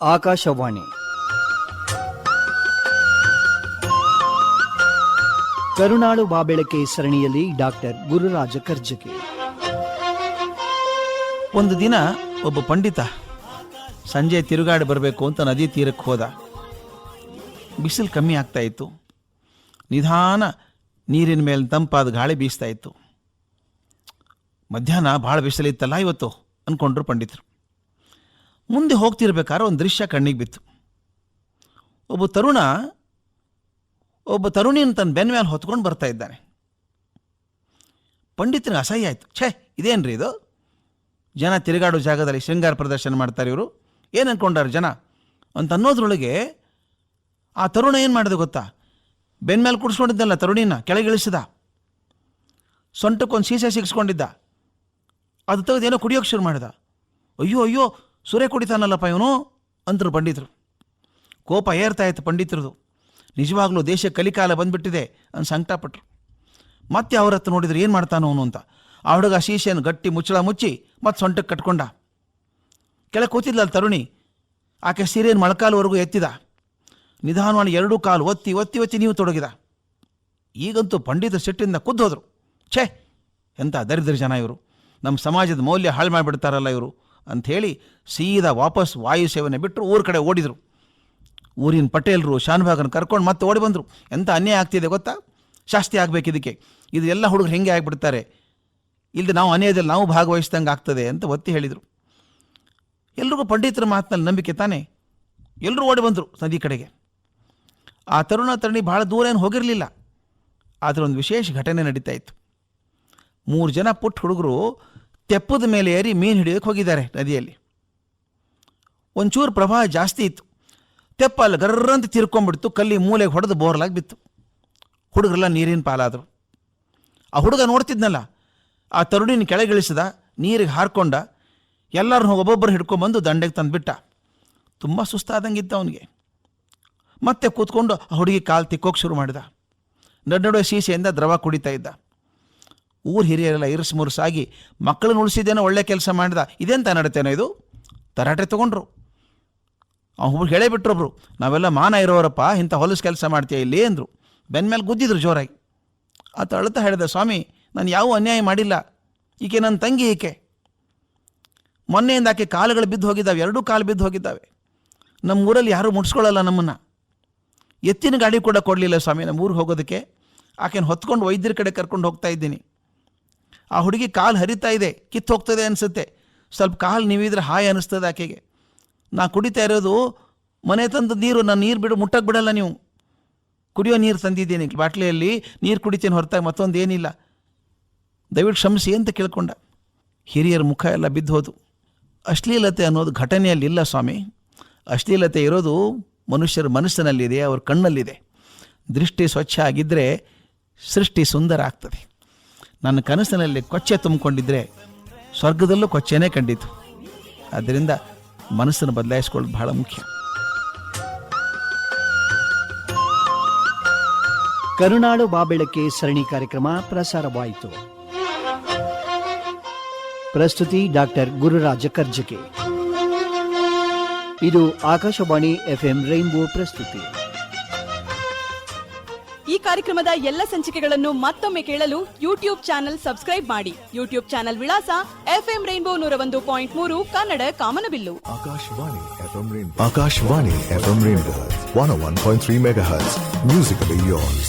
ಆಕಾಶವಾಣಿ. ಕರುಣಾಳು ಬಾಬೆಳಕೆ ಸರಣಿಯಲ್ಲಿ ಡಾಕ್ಟರ್ ಗುರುರಾಜ ಕರ್ಜಗಿ ಒಂದು ದಿನ ಒಬ್ಬ ಪಂಡಿತ ಸಂಜೆ ತಿರುಗಾಡಿ ಬರಬೇಕು ಅಂತ ನದಿ ತೀರಕ್ಕೆ ಹೋದ. ಬಿಸಿಲು ಕಮ್ಮಿ ಆಗ್ತಾ ಇತ್ತು. ನಿಧಾನ ನೀರಿನ ಮೇಲೆ ತಂಪಾದ ಗಾಳಿ ಬೀಸ್ತಾ ಇತ್ತು. ಮಧ್ಯಾಹ್ನ ಭಾಳ ಬಿಸಿಲಿತ್ತಲ್ಲ ಇವತ್ತು ಅಂದ್ಕೊಂಡ್ರು ಪಂಡಿತರು. ಮುಂದೆ ಹೋಗ್ತಿರ್ಬೇಕಾದ್ರೆ ಒಂದು ದೃಶ್ಯ ಕಣ್ಣಿಗೆ ಬಿತ್ತು. ಒಬ್ಬ ತರುಣ, ಒಬ್ಬ ತರುಣಿನ ತನ್ನ ಬೆನ್ ಮೇಲೆ ಹೊತ್ಕೊಂಡು ಬರ್ತಾ ಇದ್ದಾನೆ. ಪಂಡಿತನಿಗೆ ಅಸಹ್ಯ ಆಯಿತು. ಛೇ, ಇದೇನ್ರಿ ಇದು? ಜನ ತಿರುಗಾಡೋ ಜಾಗದಲ್ಲಿ ಶೃಂಗಾರ ಪ್ರದರ್ಶನ ಮಾಡ್ತಾರೆ ಇವರು. ಏನು ಅಂದ್ಕೊಂಡಾರ ಜನ? ಅಂತ ಅನ್ನೋದ್ರೊಳಗೆ ಆ ತರುಣ ಏನು ಮಾಡಿದೆ ಗೊತ್ತಾ? ಬೆನ್ ಮೇಲೆ ಕುಡಿಸ್ಕೊಂಡಿದ್ದಲ್ಲ ತರುಣಿನ ಕೆಳಗಿಳಿಸಿದ ಸೊಂಟಕ್ಕೊಂದು ಸೀಸೆ ಸಿಗಿಸ್ಕೊಂಡಿದ್ದ. ಅದು ತೆಗೆದು ಏನೋ ಕುಡಿಯೋಕೆ ಶುರು ಮಾಡಿದ. ಅಯ್ಯೋ ಅಯ್ಯೋ ಸುರೆ ಕುಡಿತಾನಲ್ಲಪ್ಪ ಇವನು? ಅಂದರು ಪಂಡಿತರು. ಕೋಪ ಏರ್ತಾ ಇತ್ತು ಪಂಡಿತರದು. ನಿಜವಾಗ್ಲೂ ದೇಶ ಕಲಿಕಾಲ ಬಂದ್ಬಿಟ್ಟಿದೆ ಅಂತ ಸಂಕಟಪಟ್ರು. ಮತ್ತೆ ಅವ್ರ ಹತ್ರ ನೋಡಿದ್ರೆ ಏನು ಮಾಡ್ತಾನೋ ಅವನು ಅಂತ. ಆ ಹುಡುಗ ಶೀಶೆಯನ್ನು ಗಟ್ಟಿ ಮುಚ್ಚಳ ಮುಚ್ಚಿ ಮತ್ತು ಸೊಂಟಕ್ಕೆ ಕಟ್ಕೊಂಡ. ಕೆಳ ಕೂತಿದ್ಲಲ್ಲ ತರುಣಿ. ಆಕೆ ಸೀರೆಯನ್ನು ಮೊಳಕಾಲವರೆಗೂ ಎತ್ತಿದ. ನಿಧಾನವಾಗಿ ಎರಡೂ ಕಾಲು ಒತ್ತಿ ಒತ್ತಿ ಒತ್ತಿ ನೀವು ತೊಡಗಿದ. ಈಗಂತೂ ಪಂಡಿತ ಸಿಟ್ಟಿಂದ ಕುದ್ದೋದ್ರು ಛೇ ಎಂಥ ದರಿದ್ರ ಜನ ಇವರು. ನಮ್ಮ ಸಮಾಜದ ಮೌಲ್ಯ ಹಾಳು ಮಾಡಿಬಿಡ್ತಾರಲ್ಲ ಇವರು. ಅಂಥೇಳಿ ಸೀದಾ ವಾಪಸ್ ವಾಯು ಸೇವನೆ ಬಿಟ್ಟರು ಊರ ಕಡೆ ಓಡಿದರು. ಊರಿನ ಪಟೇಲರು ಶಾನ್ಭಾಗನ ಕರ್ಕೊಂಡು ಮತ್ತೆ ಓಡಿ ಬಂದರು. ಎಂಥ ಅನ್ಯಾಯ ಆಗ್ತಿದೆ ಗೊತ್ತಾ? ಶಾಸ್ತಿ ಆಗಬೇಕು ಇದಕ್ಕೆ. ಇದು ಎಲ್ಲ ಹುಡುಗರು ಹೆಂಗೆ ಆಗಿಬಿಡ್ತಾರೆ? ಇಲ್ಲದೆ ನಾವು ಅನ್ಯಾಯದಲ್ಲಿ ನಾವು ಭಾಗವಹಿಸ್ದಂಗೆ ಆಗ್ತದೆ ಅಂತ ಒತ್ತಿ ಹೇಳಿದರು. ಎಲ್ರಿಗೂ ಪಂಡಿತರ ಮಾತಿನಲ್ಲಿ ನಂಬಿಕೆ ತಾನೇ? ಎಲ್ಲರೂ ಓಡಿ ಬಂದರು ನದಿ ಕಡೆಗೆ. ಆ ತರುಣ ತರಣಿ ಭಾಳ ದೂರ ಏನು ಹೋಗಿರಲಿಲ್ಲ. ಆದರೆ ಒಂದು ವಿಶೇಷ ಘಟನೆ ನಡೀತಾ ಇತ್ತು. ಮೂರು ಜನ ಪುಟ್ಟ ಹುಡುಗರು ತೆಪ್ಪದ ಮೇಲೆ ಏರಿ ಮೀನು ಹಿಡಿಯೋಕ್ಕೆ ಹೋಗಿದ್ದಾರೆ ನದಿಯಲ್ಲಿ. ಒಂಚೂರು ಪ್ರವಾಹ ಜಾಸ್ತಿ ಇತ್ತು. ತೆಪ್ಪ ಅಲ್ಲಿ ಗರ್ರಂತ ತಿರ್ಕೊಂಡ್ಬಿಡ್ತು. ಕಲ್ಲಿ ಮೂಲೆಗೆ ಹೊಡೆದು ಬೋರ್ಲಾಗಿ ಬಿತ್ತು. ಹುಡುಗರೆಲ್ಲ ನೀರಿನ ಪಾಲಾದರು. ಆ ಹುಡುಗ ನೋಡ್ತಿದ್ನಲ್ಲ, ಆ ತರುಣಿನ ಕೆಳಗಿಳಿಸಿದ, ನೀರಿಗೆ ಹಾರ್ಕೊಂಡ, ಎಲ್ಲರನ್ನೂ ಒಬ್ಬೊಬ್ಬರು ಹಿಡ್ಕೊಂಬಂದು ದಂಡೆಗೆ ತಂದುಬಿಟ್ಟ. ತುಂಬ ಸುಸ್ತಾದಂಗಿತ್ತು ಅವನಿಗೆ. ಮತ್ತೆ ಕೂತ್ಕೊಂಡು ಆ ಹುಡುಗಿ ಕಾಲು ತಿಕ್ಕೋಕೆ ಶುರು ಮಾಡಿದ. ನಡುವೆ ಸೀಸೆಯಿಂದ ದ್ರವ ಕುಡಿತಾ ಇದ್ದ. ಊರು ಹಿರಿಯರೆಲ್ಲ ಇರುಸು ಮುರುಸಾಗಿ ಮಕ್ಕಳನ್ನ ಉಳಿಸಿದ್ದೇನೋ, ಒಳ್ಳೆ ಕೆಲಸ ಮಾಡಿದ. ಇದೆಂತ ನಡತೇನೋ ಇದು? ತರಾಟೆ ತೊಗೊಂಡ್ರು. ಅವ್ರು ಹೇಳೇ ಬಿಟ್ರೊಬ್ರು ನಾವೆಲ್ಲ ಮಾನ ಇರೋರಪ್ಪ, ಇಂಥ ಹೊಲಸು ಕೆಲಸ ಮಾಡ್ತೀಯ ಇಲ್ಲಿ? ಅಂದರು. ಬೆನ್ಮೇಲೆ ಗುದ್ದಿದ್ರು ಜೋರಾಗಿ. ಆತ ಅಳ್ತಾ ಹೇಳಿದೆ, ಸ್ವಾಮಿ, ನಾನು ಯಾವ ಅನ್ಯಾಯ ಮಾಡಿಲ್ಲ. ಈಕೆ ನನ್ನ ತಂಗಿ ಈಕೆ. ಮೊನ್ನೆಯಿಂದ ಆಕೆ ಕಾಲುಗಳು ಬಿದ್ದು ಹೋಗಿದ್ದಾವೆ, ಎರಡೂ ಕಾಲು ಬಿದ್ದು ಹೋಗಿದ್ದಾವೆ. ನಮ್ಮ ಊರಲ್ಲಿ ಯಾರೂ ಮುಟ್ಸ್ಕೊಳ್ಳಲ್ಲ ನಮ್ಮನ್ನು. ಎತ್ತಿನ ಗಾಡಿ ಕೂಡ ಕೊಡಲಿಲ್ಲ ಸ್ವಾಮಿ ನಮ್ಮ ಊರಿಗೆ ಹೋಗೋದಕ್ಕೆ. ಆಕೆನ ಹೊತ್ಕೊಂಡು ವೈದ್ಯರ ಕಡೆ ಕರ್ಕೊಂಡು ಹೋಗ್ತಾ ಇದ್ದೀನಿ. ಆ ಹುಡುಗಿ ಕಾಲು ಹರಿತಾ ಇದೆ ಕಿತ್ತು ಹೋಗ್ತದೆ ಅನಿಸುತ್ತೆ. ಸ್ವಲ್ಪ ಕಾಲು ನೀವಿದ್ರೆ ಹಾಯ್ ಅನಿಸ್ತದೆ ಆಕೆಗೆ. ನಾ ಕುಡಿತಾ ಇರೋದು, ಮನೆ ತಂದು ನೀರು ನಾನು ನೀರು ಬಿಡು ಮುಟ್ಟಕ್ಕೆ ಬಿಡಲ್ಲ ನೀವು. ಕುಡಿಯೋ ನೀರು ತಂದಿದ್ದೀನಿ, ಬಾಟ್ಲಿಯಲ್ಲಿ ನೀರು ಕುಡಿತೀನಿ ಹೊರತಾಗಿ ಮತ್ತೊಂದು ಏನಿಲ್ಲ. ದಯವಿಟ್ಟು ಕ್ಷಮಿಸಿ ಅಂತ ಕೇಳ್ಕೊಂಡ. ಹಿರಿಯರ ಮುಖ ಎಲ್ಲ ಬಿದ್ದು ಅಶ್ಲೀಲತೆ ಅನ್ನೋದು ಘಟನೆಯಲ್ಲಿಲ್ಲ ಸ್ವಾಮಿ. ಅಶ್ಲೀಲತೆ ಇರೋದು ಮನುಷ್ಯರ ಮನಸ್ಸಿನಲ್ಲಿದೆ, ಅವ್ರ ಕಣ್ಣಲ್ಲಿದೆ. ದೃಷ್ಟಿ ಸ್ವಚ್ಛ ಆಗಿದ್ದರೆ ಸೃಷ್ಟಿ ಸುಂದರ ಆಗ್ತದೆ. ನನ್ನ ಕನಸಿನಲ್ಲಿ ಕೊಚ್ಚೆ ತುಂಬಿಕೊಂಡಿದ್ರೆ ಸ್ವರ್ಗದಲ್ಲೂ ಕೊಚ್ಚೆನೇ ಕಂಡಿತು. ಆದ್ದರಿಂದ ಮನಸ್ಸನ್ನು ಬದಲಾಯಿಸ್ಕೊಳ್ಳೋದು ಬಹಳ ಮುಖ್ಯ. ಕರುನಾಡು ಬಾಬೆಳಕೆ ಸರಣಿ ಕಾರ್ಯಕ್ರಮ ಪ್ರಸಾರವಾಯಿತು. ಪ್ರಸ್ತುತಿ ಡಾಕ್ಟರ್ ಗುರುರಾಜ ಕರ್ಜಕೆ. ಇದು ಆಕಾಶವಾಣಿ ಎಫ್ಎಂ ರೈನ್ಬೋ ಪ್ರಸ್ತುತಿ. ಈ ಕಾರ್ಯಕ್ರಮದ ಎಲ್ಲ ಸಂಚಿಕೆಗಳನ್ನು ಮತ್ತೊಮ್ಮೆ ಕೇಳಲು ಯೂಟ್ಯೂಬ್ ಚಾನೆಲ್ ಸಬ್ಸ್ಕ್ರೈಬ್ ಮಾಡಿ ಯೂಟ್ಯೂಬ್ ಚಾನೆಲ್ ವಿಳಾಸ ಎಫ್ಎಂ ರೈನ್ಬೋ ನೂರ ಒಂದು ಪಾಯಿಂಟ್ ಮೂರು, ಕನ್ನಡ ಕಾಮನಬಿಲ್ಲು Akashvani Akashvani Rainbow. Akashvani FM Rainbow. 101.3 megahertz. Musically yours.